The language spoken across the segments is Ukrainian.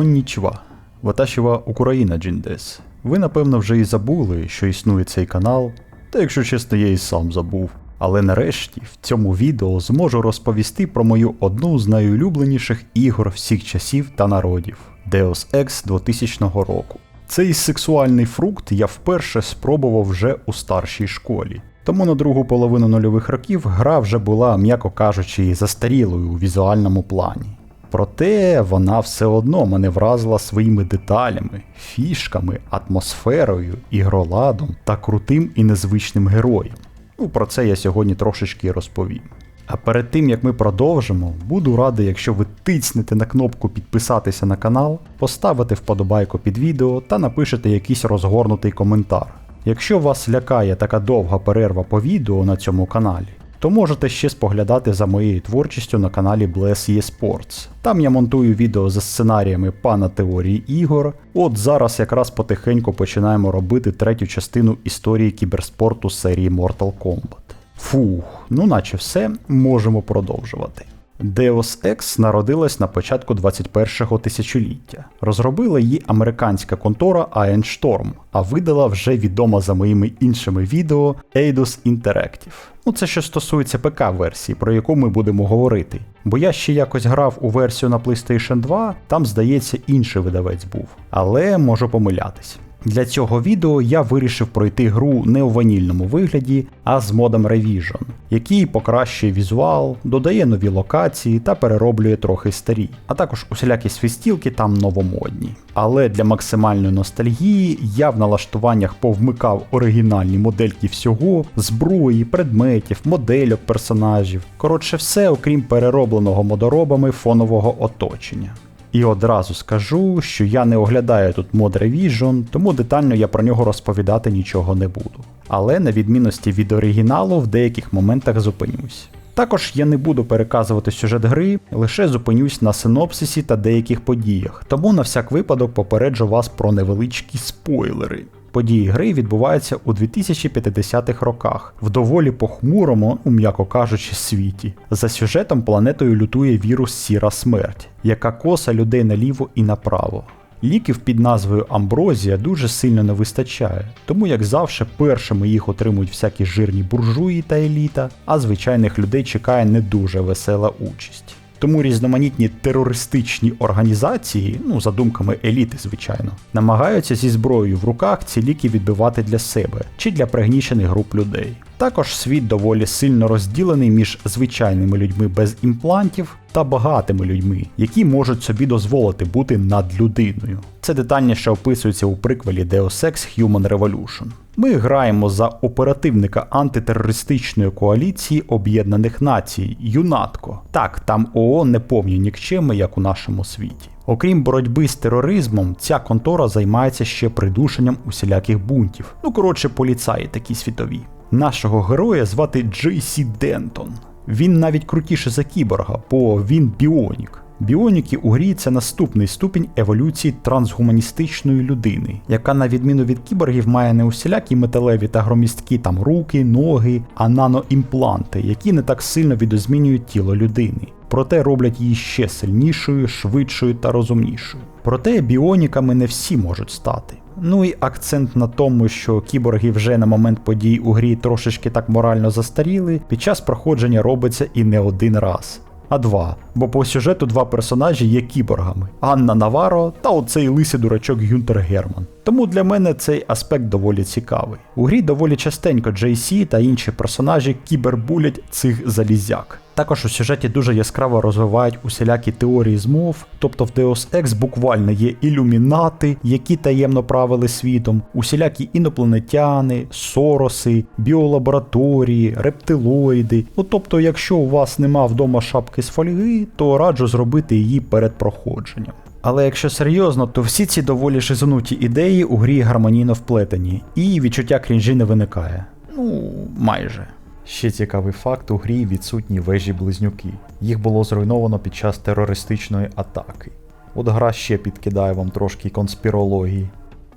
Коннічва. Ваташіва Україна Джіндес. Ви напевно вже і забули, що існує цей канал, та якщо чесно, я і сам забув. Але нарешті в цьому відео зможу розповісти про мою одну з найулюбленіших ігор всіх часів та народів Deus Ex 2000 року. Цей сексуальний фрукт я вперше спробував вже у старшій школі. Тому на другу половину нульових років гра вже була, м'яко кажучи, застарілою у візуальному плані. Проте вона все одно мене вразила своїми деталями, фішками, атмосферою, ігроладом та крутим і незвичним героєм. Ну, про це я сьогодні трошечки розповім. А перед тим як ми продовжимо, буду радий, якщо ви тицнете на кнопку підписатися на канал, поставите вподобайку під відео та напишете якийсь розгорнутий коментар. Якщо вас лякає така довга перерва по відео на цьому каналі, то можете ще споглядати за моєю творчістю на каналі Bless eSports. Там я монтую відео за сценаріями пана теорії ігор. От зараз якраз потихеньку починаємо робити третю частину історії кіберспорту серії Mortal Kombat. Фух, ну наче все, можемо продовжувати. Deus Ex народилась на початку 21-го тисячоліття. Розробила її американська контора Iron Storm, а видала вже відома за моїми іншими відео Eidos Interactive. Ну це що стосується ПК-версії, про яку ми будемо говорити. Бо я ще якось грав у версію на PlayStation 2, там, здається, інший видавець був. Але можу помилятись. Для цього відео я вирішив пройти гру не у ванільному вигляді, а з модом Revision, який покращує візуал, додає нові локації та перероблює трохи старі, а також усілякі свистілки там новомодні. Але для максимальної ностальгії я в налаштуваннях повмикав оригінальні модельки всього, зброї, предметів, модельок персонажів. Коротше, все, окрім переробленого модоробами фонового оточення. І одразу скажу, що я не оглядаю тут мод Revision, тому детально я про нього розповідати нічого не буду. Але на відмінності від оригіналу в деяких моментах зупинюсь. Також я не буду переказувати сюжет гри, лише зупинюсь на синопсисі та деяких подіях, тому на всяк випадок попереджу вас про невеличкі спойлери. Події гри відбуваються у 2050-х роках в доволі похмурому, ну, м'яко кажучи, світі. За сюжетом планетою лютує вірус Сіра Смерть, яка коса людей наліво і направо. Ліків під назвою Амброзія дуже сильно не вистачає, тому, як завжди, першими їх отримують всякі жирні буржуї та еліта, а звичайних людей чекає не дуже весела участь. Тому різноманітні терористичні організації, ну за думками еліти, звичайно, намагаються зі зброєю в руках ці ліки відбивати для себе чи для пригнічених груп людей. Також світ доволі сильно розділений між звичайними людьми без імплантів та багатими людьми, які можуть собі дозволити бути над людиною. Це детальніше описується у приквелі Deus Ex Human Revolution. Ми граємо за оперативника антитерористичної коаліції Об'єднаних Націй ЮНАТКО. Так, там ООН не повні нікчеми, як у нашому світі. Окрім боротьби з тероризмом, ця контора займається ще придушенням усіляких бунтів. Ну коротше, поліцаї такі світові. Нашого героя звати Джейсі Дентон. Він навіть крутіше за кіборга, бо він біонік. Біоніки у грі це наступний ступінь еволюції трансгуманістичної людини, яка, на відміну від кіборгів, має не усілякі металеві та громісткі там руки, ноги, а наноімпланти, які не так сильно відозмінюють тіло людини. Проте роблять її ще сильнішою, швидшою та розумнішою. Проте біоніками не всі можуть стати. Ну і акцент на тому, що кіборги вже на момент подій у грі трошечки так морально застаріли, під час проходження робиться і не один раз. А два. Бо по сюжету два персонажі є кіборгами: Анна Наваро та оцей лисий дурачок Гюнтер Герман. Тому для мене цей аспект доволі цікавий. У грі доволі частенько JC та інші персонажі кібербулять цих залізяк. Також у сюжеті дуже яскраво розвивають усілякі теорії змов, тобто в Deus Ex буквально є ілюмінати, які таємно правили світом, усілякі інопланетяни, сороси, біолабораторії, рептилоїди. Ну тобто, якщо у вас нема вдома шапки з фольги, то раджу зробити її перед проходженням. Але якщо серйозно, то всі ці доволі шизонуті ідеї у грі гармонійно вплетені, і відчуття крінжі не виникає. Ну, майже. Ще цікавий факт: у грі відсутні вежі-близнюки. Їх було зруйновано під час терористичної атаки. От гра ще підкидає вам трошки конспірології.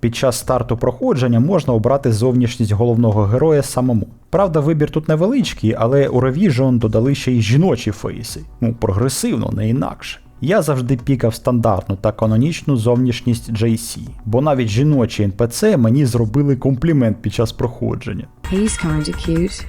Під час старту проходження можна обрати зовнішність головного героя самому. Правда, вибір тут невеличкий, але у Revision додали ще й жіночі фейси. Ну, прогресивно, не інакше. Я завжди пікав стандартну та канонічну зовнішність JC, бо навіть жіночі NPC мені зробили комплімент під час проходження. He's kinda cute.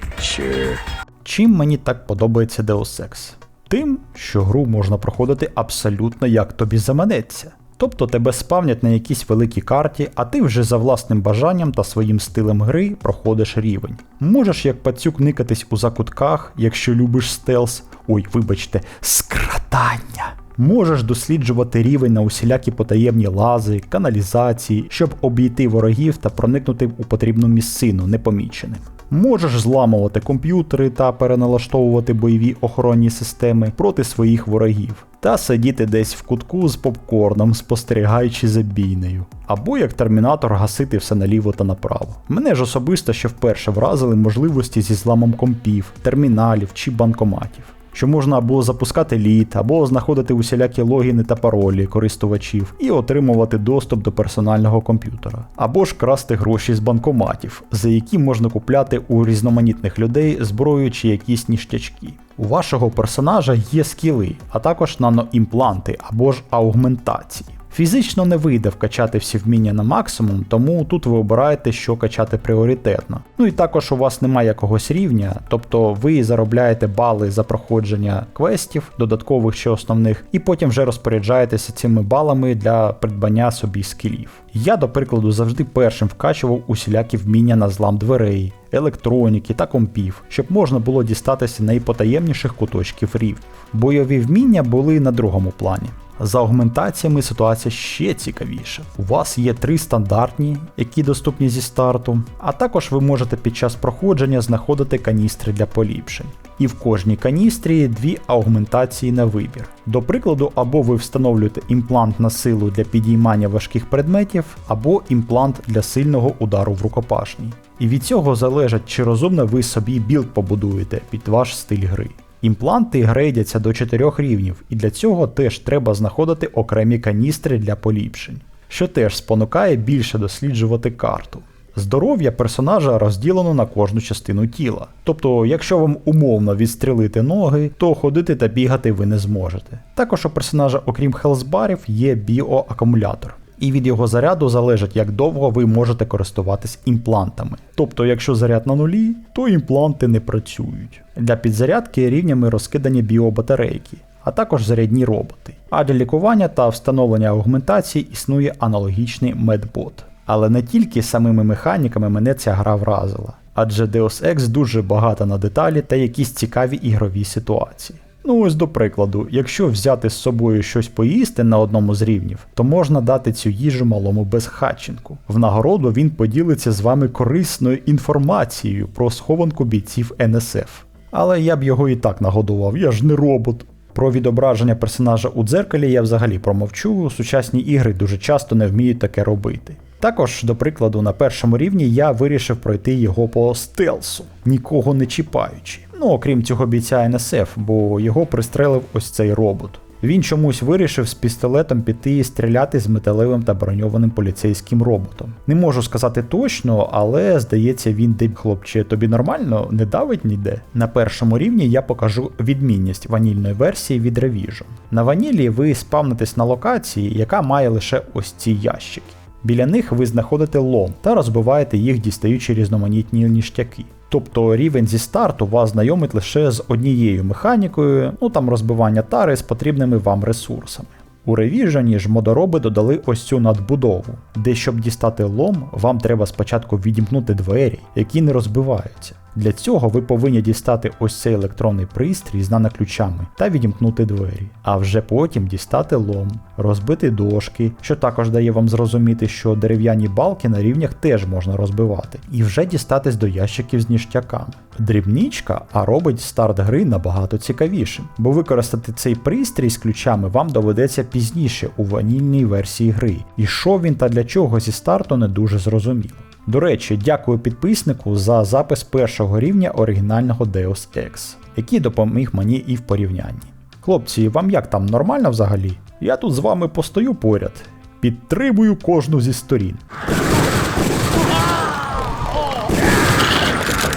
Чим мені так подобається Deus Ex? Тим, що гру можна проходити абсолютно як тобі заманеться. Тобто тебе спавнять на якійсь великій карті, а ти вже за власним бажанням та своїм стилем гри проходиш рівень. Можеш як пацюк никатись у закутках, якщо любиш стелс, ой, вибачте, скратання. Можеш досліджувати рівень на усілякі потаємні лази, каналізації, щоб обійти ворогів та проникнути у потрібну місцину непоміченим. Можеш зламувати комп'ютери та переналаштовувати бойові охоронні системи проти своїх ворогів, та сидіти десь в кутку з попкорном, спостерігаючи за бійнею. Або як термінатор гасити все наліво та направо. Мене ж особисто ще вперше вразили можливості зі зламом компів, терміналів чи банкоматів. Що можна або запускати лід, або знаходити усілякі логіни та паролі користувачів і отримувати доступ до персонального комп'ютера, або ж красти гроші з банкоматів, за які можна купляти у різноманітних людей зброю чи якісь ніштячки. У вашого персонажа є скіли, а також наноімпланти або ж аугментації. Фізично не вийде вкачати всі вміння на максимум, тому тут ви обираєте, що качати пріоритетно. Ну і також у вас немає якогось рівня, тобто ви заробляєте бали за проходження квестів, додаткових чи основних, і потім вже розпоряджаєтеся цими балами для придбання собі скілів. Я, до прикладу, завжди першим вкачував усілякі вміння на злам дверей, електроніки та компів, щоб можна було дістатися найпотаємніших куточків рівнів. Бойові вміння були на другому плані. За аугментаціями ситуація ще цікавіша. У вас є три стандартні, які доступні зі старту, а також ви можете під час проходження знаходити каністри для поліпшень. І в кожній каністрі дві аугментації на вибір. До прикладу, або ви встановлюєте імплант на силу для підіймання важких предметів, або імплант для сильного удару в рукопашній. І від цього залежить, чи розумно ви собі білд побудуєте під ваш стиль гри. Імпланти грейдяться до 4 рівнів, і для цього теж треба знаходити окремі каністри для поліпшень, що теж спонукає більше досліджувати карту. Здоров'я персонажа розділено на кожну частину тіла. Тобто, якщо вам умовно відстрілити ноги, то ходити та бігати ви не зможете. Також у персонажа, окрім хелсбарів, є біоакумулятор. І від його заряду залежить, як довго ви можете користуватись імплантами. Тобто, якщо заряд на нулі, то імпланти не працюють. Для підзарядки рівнями розкидані біобатарейки, а також зарядні роботи. А для лікування та встановлення аугментації існує аналогічний медбот. Але не тільки самими механіками мене ця гра вразила, адже Deus Ex дуже багата на деталі та якісь цікаві ігрові ситуації. Ну ось до прикладу, якщо взяти з собою щось поїсти на одному з рівнів, то можна дати цю їжу малому безхатченку. В нагороду він поділиться з вами корисною інформацією про схованку бійців НСФ. Але я б його і так нагодував, я ж не робот. Про відображення персонажа у дзеркалі я взагалі промовчу, сучасні ігри дуже часто не вміють таке робити. Також, до прикладу, на першому рівні я вирішив пройти його по стелсу, нікого не чіпаючи. Ну, окрім цього бійця НСФ, бо його пристрелив ось цей робот. Він чомусь вирішив з пістолетом піти і стріляти з металевим та броньованим поліцейським роботом. Не можу сказати точно, але здається, він деб хлопче, тобі нормально не давить ніде. На першому рівні я покажу відмінність ванільної версії від Revision. На ванілі ви спавнитесь на локації, яка має лише ось ці ящики. Біля них ви знаходите лом та розбиваєте їх, дістаючи різноманітні ніштяки. Тобто рівень зі старту вас знайомить лише з однією механікою, ну там розбивання тари з потрібними вам ресурсами. У Revision ж модороби додали ось цю надбудову, де щоб дістати лом, вам треба спочатку відімкнути двері, які не розбиваються. Для цього ви повинні дістати ось цей електронний пристрій з наноключами та відімкнути двері, а вже потім дістати лом, розбити дошки, що також дає вам зрозуміти, що дерев'яні балки на рівнях теж можна розбивати, і вже дістатись до ящиків з ніштяками. Дрібничка, а робить старт гри набагато цікавішим, бо використати цей пристрій з ключами вам доведеться пізніше у ванільній версії гри, і що він та для чого зі старту не дуже зрозуміло. До речі, дякую підписнику за запис першого рівня оригінального Deus Ex, який допоміг мені і в порівнянні. Хлопці, вам як там нормально взагалі? Я тут з вами постою поряд, підтримую кожну зі сторін.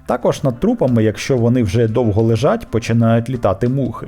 Також над трупами, якщо вони вже довго лежать, починають літати мухи.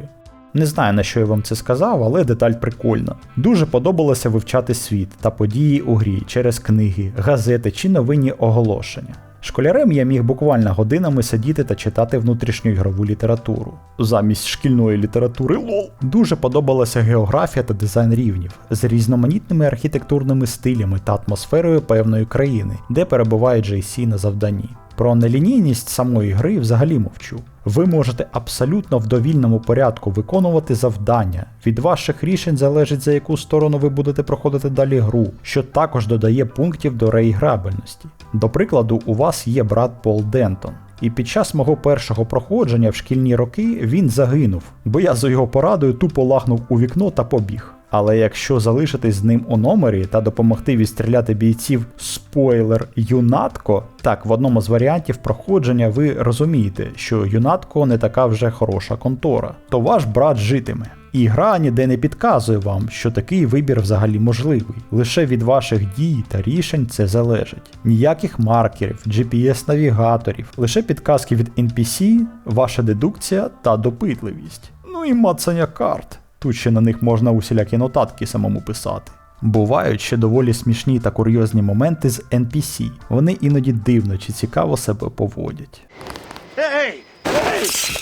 Не знаю на що я вам це сказав, але деталь прикольна. Дуже подобалося вивчати світ та події у грі через книги, газети чи новинні оголошення. Школярем я міг буквально годинами сидіти та читати внутрішню ігрову літературу. Замість шкільної літератури лол. Дуже подобалася географія та дизайн рівнів з різноманітними архітектурними стилями та атмосферою певної країни, де перебуває JC на завданні. Про нелінійність самої гри взагалі мовчу. Ви можете абсолютно в довільному порядку виконувати завдання. Від ваших рішень залежить за яку сторону ви будете проходити далі гру, що також додає пунктів до реіграбельності. До прикладу, у вас є брат Пол Дентон. І під час мого першого проходження в шкільні роки він загинув, бо я за його порадою тупо лагнув у вікно та побіг. Але якщо залишитись з ним у номері та допомогти відстріляти бійців спойлер юнатко, так в одному з варіантів проходження ви розумієте, що юнатко не така вже хороша контора, то ваш брат житиме. І гра ніде не підказує вам, що такий вибір взагалі можливий. Лише від ваших дій та рішень це залежить. Ніяких маркерів, GPS-навігаторів, лише підказки від NPC, ваша дедукція та допитливість. Ну і мацання карт. Тут ще на них можна усілякі нотатки самому писати. Бувають ще доволі смішні та курйозні моменти з NPC. Вони іноді дивно чи цікаво себе поводять.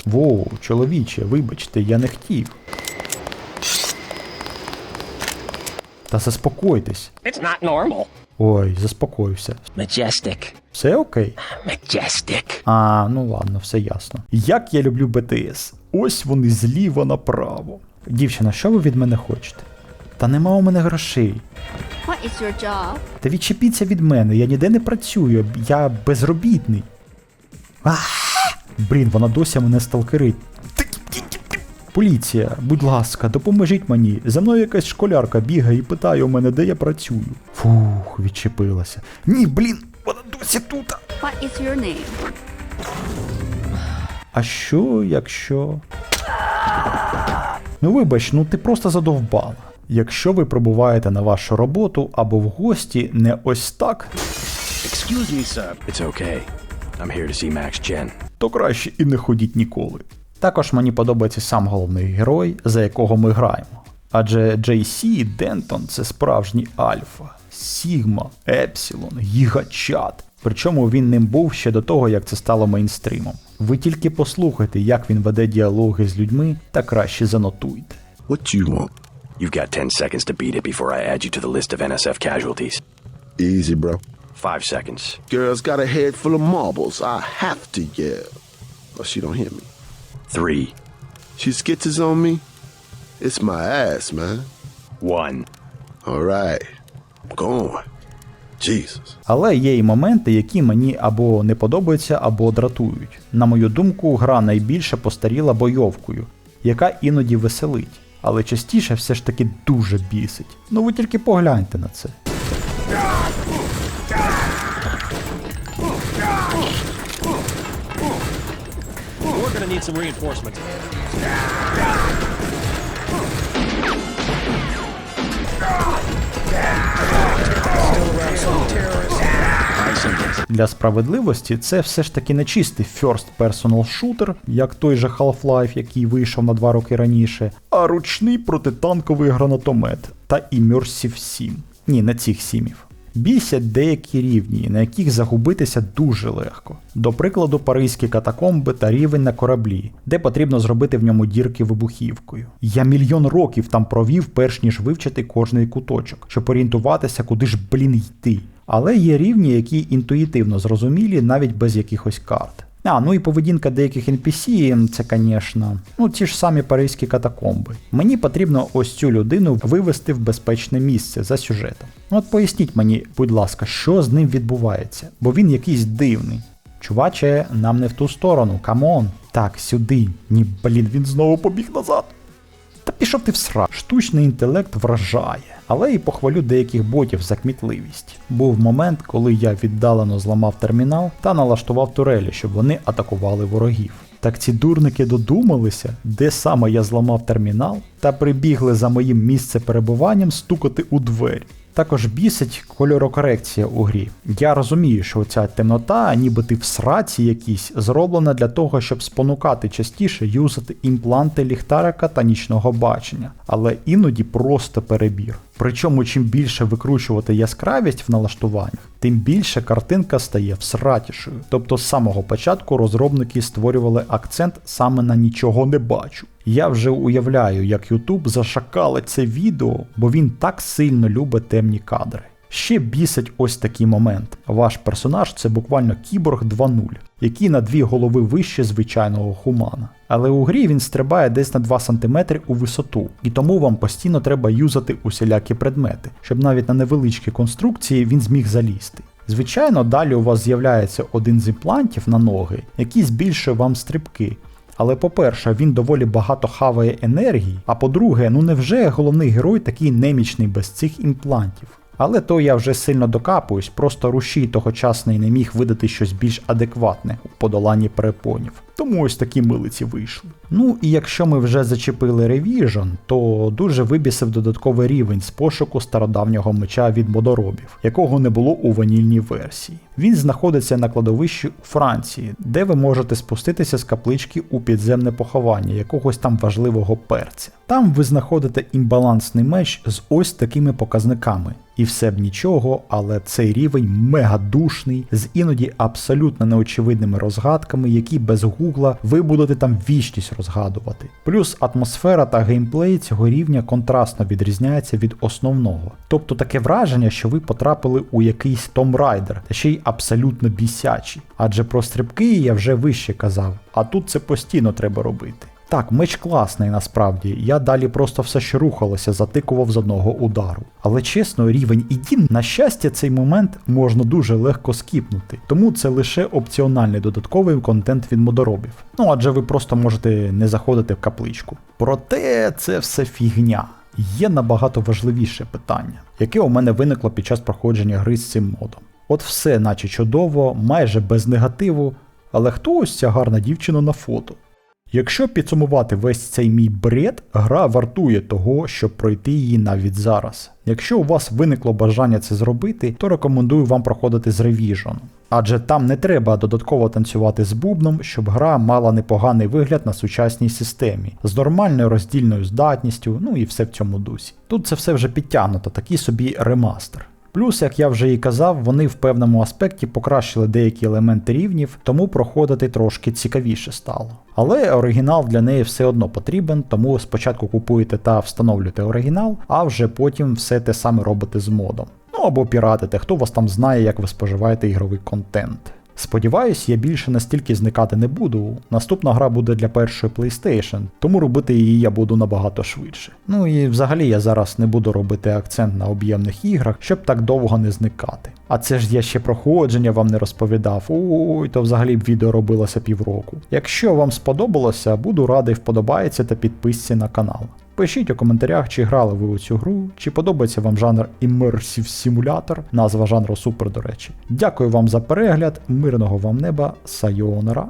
Воу, чоловіче, вибачте, я не хотів. Та заспокойтесь. It's not normal. Ой, заспокоївся. Majestic. Все окей? Majestic. А, ну ладно, все ясно. Як я люблю БТС. Ось вони зліва направо. Дівчина, що ви від мене хочете? Та нема у мене грошей. What is your job? Та відчепіться від мене, я ніде не працюю, я безробітний. Блін, вона досі мене сталкерить. Поліція, будь ласка, допоможіть мені. За мною якась школярка бігає і питає у мене, де я працюю. Фух, відчепилася. Ні, блін, вона досі тут. What is your name? А що, якщо. Ну вибач, ну ти просто задовбала. Якщо ви прибуваєте на вашу роботу або в гості не ось так, Excuse me, sir. It's okay. I'm here to see Max Chen. то краще і не ходіть ніколи. Також мені подобається сам головний герой, за якого ми граємо. Адже JC Дентон це справжній альфа, Сігма, Епсилон, Гігачат. Причому він ним був ще до того, як це стало мейнстрімом. Ви тільки послухайте, як він веде діалоги з людьми, та краще занотуйте. What you want? You've got 10 seconds to beat it before I add you to the list of NSF casualties. Easy, bro. Five seconds. Girl's got a head full of marbles. I have to yell. Or she don't hear me. Three. She skitches on me. It's my ass, man. One. All right. Go on. Jesus. Але є і моменти, які мені або не подобаються, або дратують. На мою думку, гра найбільше постаріла бойовкою, яка іноді веселить, але частіше все ж таки дуже бісить. Ну ви тільки погляньте на це. We're gonna need some reinforcements. Для справедливості це все ж таки не чистий first personal shooter, як той же Half-Life, який вийшов на два роки раніше, а ручний протитанковий гранатомет та Immersive 7. Ні, не цих сімів. Бісять деякі рівні, на яких загубитися дуже легко. До прикладу, паризькі катакомби та рівень на кораблі, де потрібно зробити в ньому дірки вибухівкою. Я мільйон років там провів, перш ніж вивчити кожний куточок, щоб орієнтуватися, куди ж блін йти. Але є рівні, які інтуїтивно зрозумілі навіть без якихось карт. А, ну і поведінка деяких NPC, це, звісно, ну ті ж самі паризькі катакомби. Мені потрібно ось цю людину вивести в безпечне місце за сюжетом. Ну От поясніть мені, будь ласка, що з ним відбувається, бо він якийсь дивний. Чуваче, нам не в ту сторону, камон. Так, сюди. Ні, блін, він знову побіг назад. Та пішов ти в сра. Штучний інтелект вражає, але і похвалю деяких ботів за кмітливість. Був момент, коли я віддалено зламав термінал та налаштував турелі, щоб вони атакували ворогів. Так ці дурники додумалися, де саме я зламав термінал, та прибігли за моїм місце перебуванням стукати у двері. Також бісить кольорокорекція у грі. Я розумію, що ця темнота, ніби ти в сраці якійсь, зроблена для того, щоб спонукати частіше юзати імпланти ліхтарика та нічного бачення, але іноді просто перебір. Причому, чим більше викручувати яскравість в налаштуваннях, тим більше картинка стає всратішою. Тобто з самого початку розробники створювали акцент саме на нічого не бачу. Я вже уявляю, як YouTube зашакалить це відео, бо він так сильно любить темні кадри. Ще бісить ось такий момент. Ваш персонаж це буквально кіборг 2.0, який на дві голови вище звичайного хумана. Але у грі він стрибає десь на 2 см у висоту, і тому вам постійно треба юзати усілякі предмети, щоб навіть на невеличкі конструкції він зміг залізти. Звичайно, далі у вас з'являється один з імплантів на ноги, який збільшує вам стрибки. Але по-перше, він доволі багато хаває енергії, а по-друге, ну невже головний герой такий немічний без цих імплантів? Але то я вже сильно докапуюсь, просто рушій тогочасний не міг видати щось більш адекватне у подоланні перепонів. Тому ось такі милиці вийшли. Ну і якщо ми вже зачепили Revision, то дуже вибісив додатковий рівень з пошуку стародавнього меча від модоробів, якого не було у ванільній версії. Він знаходиться на кладовищі у Франції, де ви можете спуститися з каплички у підземне поховання якогось там важливого перця. Там ви знаходите імбалансний меч з ось такими показниками. І все б нічого, але цей рівень мега душний, з іноді абсолютно неочевидними розгадками, які без гугла ви будете там вічність розгадувати. Плюс атмосфера та геймплей цього рівня контрастно відрізняється від основного. Тобто таке враження, що ви потрапили у якийсь Tomb Raider, та ще й абсолютно бісячий. Адже про стрибки я вже вище казав, а тут це постійно треба робити. Так, меч класний насправді, я далі просто все що рухалося, затикував з одного удару. Але чесно, рівень ідін, на щастя, цей момент можна дуже легко скіпнути, тому це лише опціональний додатковий контент від модоробів. Ну адже ви просто можете не заходити в капличку. Проте це все фігня. Є набагато важливіше питання, яке у мене виникло під час проходження гри з цим модом. От все, наче чудово, майже без негативу, але хто ось ця гарна дівчина на фото? Якщо підсумувати весь цей мій бред, гра вартує того, щоб пройти її навіть зараз. Якщо у вас виникло бажання це зробити, то рекомендую вам проходити з Revision. Адже там не треба додатково танцювати з бубном, щоб гра мала непоганий вигляд на сучасній системі, з нормальною роздільною здатністю, ну і все в цьому дусі. Тут це все вже підтягнуто, такий собі ремастер. Плюс, як я вже і казав, вони в певному аспекті покращили деякі елементи рівнів, тому проходити трошки цікавіше стало. Але оригінал для неї все одно потрібен, тому спочатку купуєте та встановлюєте оригінал, а вже потім все те саме робите з модом. Ну або піратите, хто вас там знає, як ви споживаєте ігровий контент. Сподіваюсь, я більше настільки зникати не буду. Наступна гра буде для першої PlayStation, тому робити її я буду набагато швидше. Ну і взагалі я зараз не буду робити акцент на об'ємних іграх, щоб так довго не зникати. А це ж я ще проходження вам не розповідав. Ой, то взагалі б відео робилося півроку. Якщо вам сподобалося, буду радий вподобається та підписці на канал. Пишіть у коментарях, чи грали ви у цю гру, чи подобається вам жанр Immersive Simulator, назва жанру супер, до речі. Дякую вам за перегляд, мирного вам неба, сайонара.